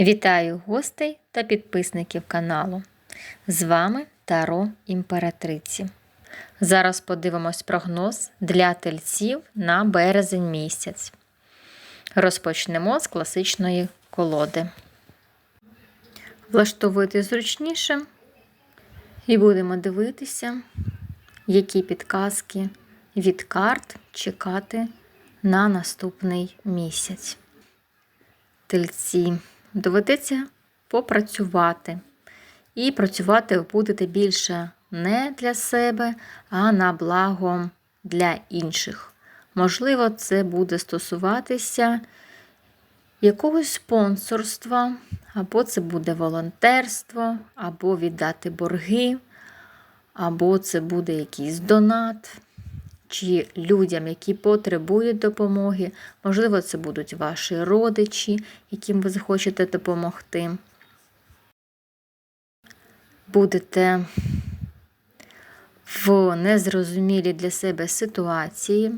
Вітаю гостей та підписників каналу. З вами Таро Імператриці. Зараз подивимось прогноз для тельців на березень місяць. Розпочнемо з класичної колоди. Влаштовуйте зручніше і будемо дивитися, які підказки від карт чекати на наступний місяць. Тельці доведеться попрацювати. І працювати будете більше не для себе, а на благо для інших. Можливо, це буде стосуватися якогось спонсорства, або це буде волонтерство, або віддати борги, або це буде якийсь донат, чи людям, які потребують допомоги. Можливо, це будуть ваші родичі, яким ви захочете допомогти. Будете в незрозумілій для себе ситуації,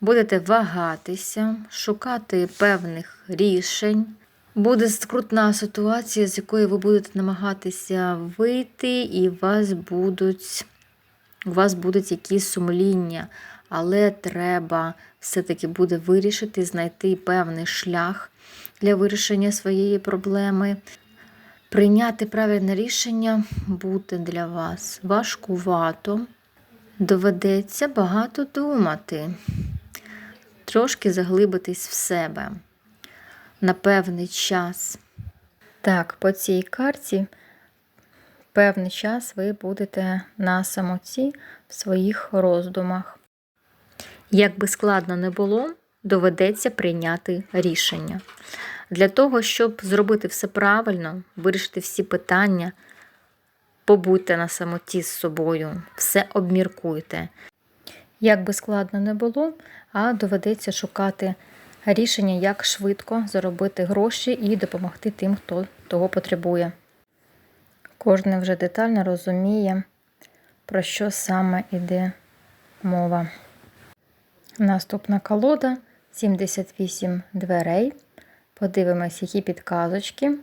будете вагатися, шукати певних рішень. Буде скрутна ситуація, з якої ви будете намагатися вийти, і вас будуть у вас будуть якісь сумління, але треба все-таки буде вирішити, знайти певний шлях для вирішення своєї проблеми. Прийняти правильне рішення буде для вас важкувато. Доведеться багато думати, трошки заглибитись в себе на певний час. Так, по цій карті певний час ви будете на самоті в своїх роздумах. Як би складно не було, доведеться прийняти рішення. Для того, щоб зробити все правильно, вирішити всі питання, побудьте на самоті з собою, все обміркуйте. Як би складно не було, а доведеться шукати рішення, як швидко заробити гроші і допомогти тим, хто того потребує. Кожен вже детально розуміє, про що саме йде мова. Наступна колода 78 дверей. Подивимось, які підказочки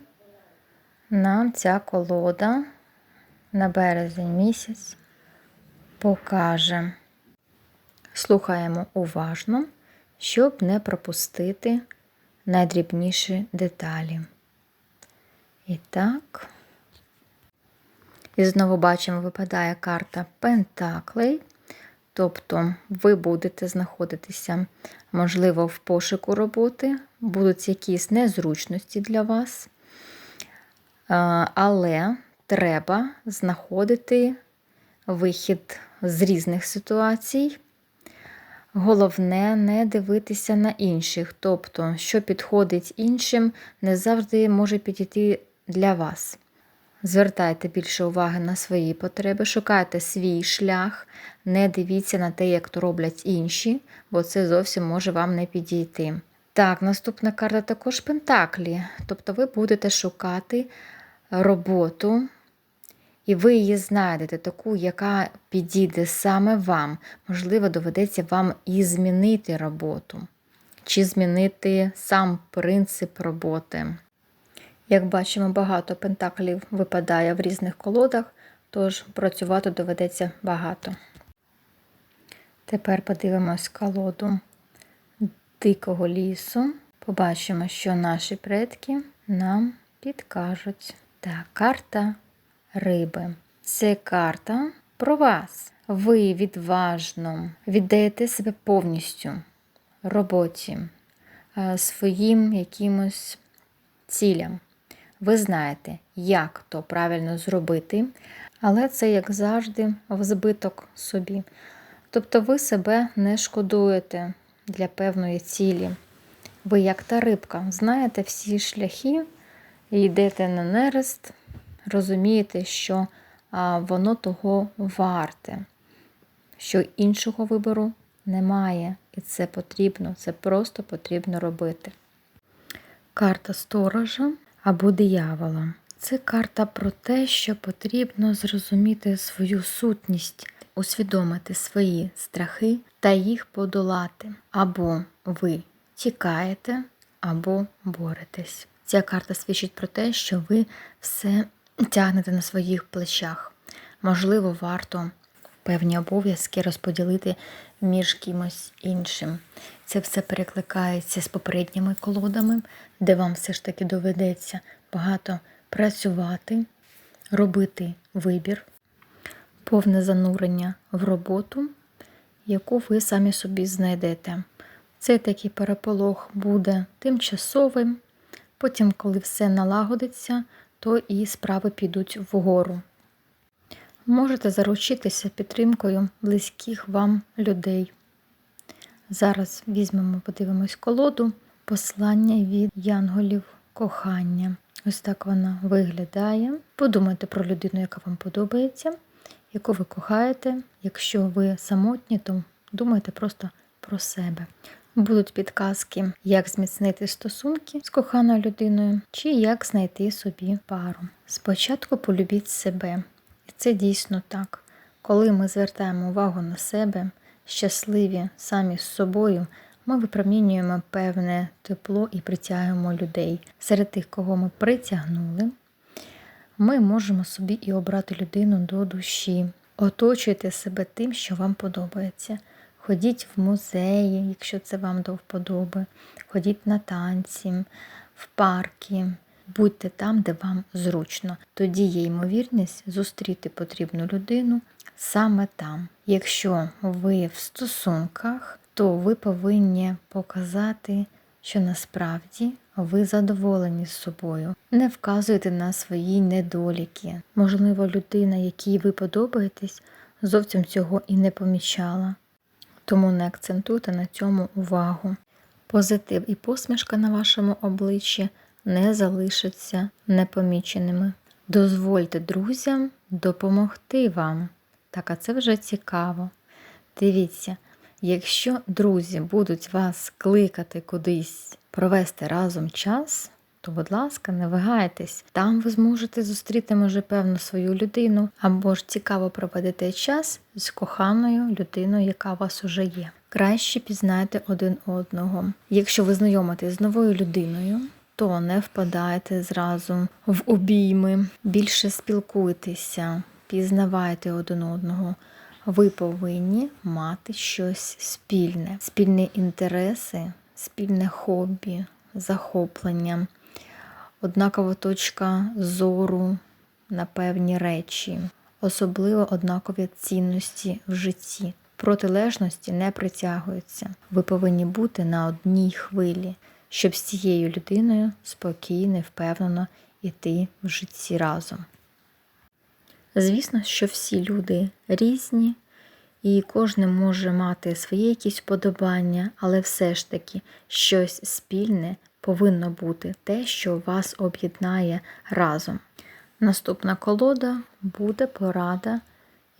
нам ця колода на березень місяць покаже. Слухаємо уважно, щоб не пропустити найдрібніші деталі. І так. І знову бачимо, випадає карта Пентаклей. Тобто ви будете знаходитися, можливо, в пошуку роботи, будуть якісь незручності для вас, але треба знаходити вихід з різних ситуацій. Головне не дивитися на інших. Тобто, що підходить іншим, не завжди може підійти для вас. Звертайте більше уваги на свої потреби, шукайте свій шлях, не дивіться на те, як то роблять інші, бо це зовсім може вам не підійти. Так, наступна карта також Пентаклі. Тобто ви будете шукати роботу, і ви її знайдете, таку, яка підійде саме вам. Можливо, доведеться вам і змінити роботу, чи змінити сам принцип роботи. Як бачимо, багато пентаклів випадає в різних колодах, тож працювати доведеться багато. Тепер подивимось колоду дикого лісу. Побачимо, що наші предки нам підкажуть. Так, карта риби. Це карта про вас. Ви відважно віддаєте себе повністю роботі, своїм якимось цілям. Ви знаєте, як то правильно зробити, але це, як завжди, в збиток собі. Тобто ви себе не шкодуєте для певної цілі. Ви, як та рибка, знаєте всі шляхи, йдете на нерест, розумієте, що воно того варте, що іншого вибору немає. І це потрібно, це просто потрібно робити. Карта сторожа або диявола. Це карта про те, що потрібно зрозуміти свою сутність, усвідомити свої страхи та їх подолати. Або ви тікаєте, або боретесь. Ця карта свідчить про те, що ви все тягнете на своїх плечах. Можливо, варто певні обов'язки розподілити між кимось іншим. Це все перекликається з попередніми колодами, де вам все ж таки доведеться багато працювати, робити вибір, повне занурення в роботу, яку ви самі собі знайдете. Цей такий переполох буде тимчасовим. Потім, коли все налагодиться, то і справи підуть вгору. Можете заручитися підтримкою близьких вам людей. Зараз візьмемо, подивимось колоду послання від янголів кохання. Ось так вона виглядає. Подумайте про людину, яка вам подобається, яку ви кохаєте. Якщо ви самотні, то думайте просто про себе. Будуть підказки, як зміцнити стосунки з коханою людиною, чи як знайти собі пару. Спочатку полюбіть себе. І це дійсно так. Коли ми звертаємо увагу на себе, щасливі самі з собою, ми випромінюємо певне тепло і притягуємо людей. Серед тих, кого ми притягнули, ми можемо собі і обрати людину до душі. Оточуйте себе тим, що вам подобається. Ходіть в музеї, якщо це вам до вподоби, ходіть на танці, в парки, будьте там, де вам зручно. Тоді є ймовірність зустріти потрібну людину саме там. Якщо ви в стосунках, то ви повинні показати, що насправді ви задоволені з собою. Не вказуйте на свої недоліки. Можливо, людина, якій ви подобаєтесь, зовсім цього і не помічала. Тому не акцентуйте на цьому увагу. Позитив і посмішка на вашому обличчі не залишаться непоміченими. Дозвольте друзям допомогти вам. Так, а це вже цікаво. Дивіться, якщо друзі будуть вас кликати кудись провести разом час, то, будь ласка, не вагайтесь. Там ви зможете зустріти, може, певну свою людину, або ж цікаво проведете час з коханою людиною, яка у вас уже є. Краще пізнайте один одного. Якщо ви знайомитесь з новою людиною, то не впадайте зразу в обійми, більше спілкуйтеся, пізнавайте один одного. Ви повинні мати щось спільне, спільні інтереси, спільне хобі, захоплення, однакова точка зору на певні речі, особливо однакові цінності в житті. Протилежності не притягуються. Ви повинні бути на одній хвилі, щоб з цією людиною спокійно впевнено йти в житті разом. Звісно, що всі люди різні, і кожен може мати своє якісь вподобання, але все ж таки щось спільне повинно бути те, що вас об'єднає разом. Наступна колода буде порада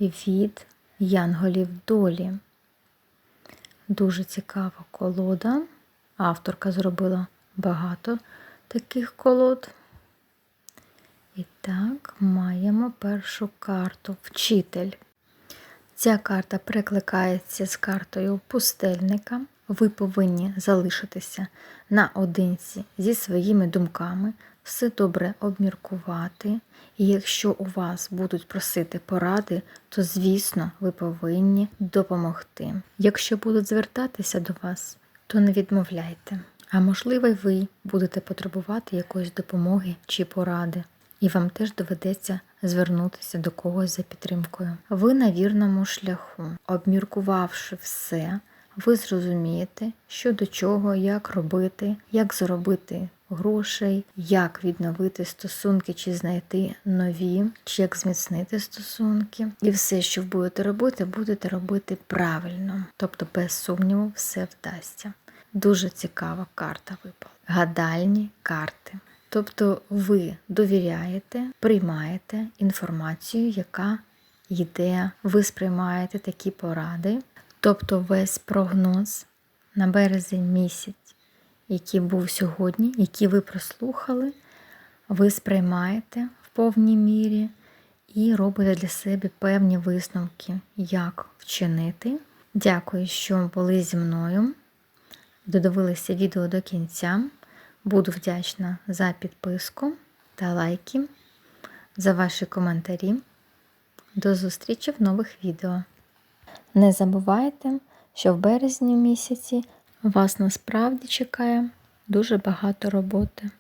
від янголів долі. Дуже цікава колода. Авторка зробила багато таких колод. І так, маємо першу карту Вчитель. Ця карта перекликається з картою пустельника. Ви повинні залишитися наодинці зі своїми думками, все добре обміркувати. І якщо у вас будуть просити поради, то, звісно, ви повинні допомогти. Якщо будуть звертатися до вас, то не відмовляйте. А можливо, ви будете потребувати якоїсь допомоги чи поради і вам теж доведеться звернутися до когось за підтримкою. Ви на вірному шляху, обміркувавши все, ви зрозумієте, що до чого, як робити, як заробити грошей, як відновити стосунки, чи знайти нові, чи як зміцнити стосунки. І все, що будете робити, будете робити правильно. Тобто, без сумніву, все вдасться. Дуже цікава карта випала. Гадальні карти. Тобто ви довіряєте, приймаєте інформацію, яка йде, ви сприймаєте такі поради, тобто весь прогноз на березень місяць, який був сьогодні, який ви прослухали, ви сприймаєте в повній мірі і робите для себе певні висновки, як вчинити. Дякую, що були зі мною. Додивилися відео до кінця. Буду вдячна за підписку та лайки, за ваші коментарі. До зустрічі в нових відео. Не забувайте, що в березні місяці вас насправді чекає дуже багато роботи.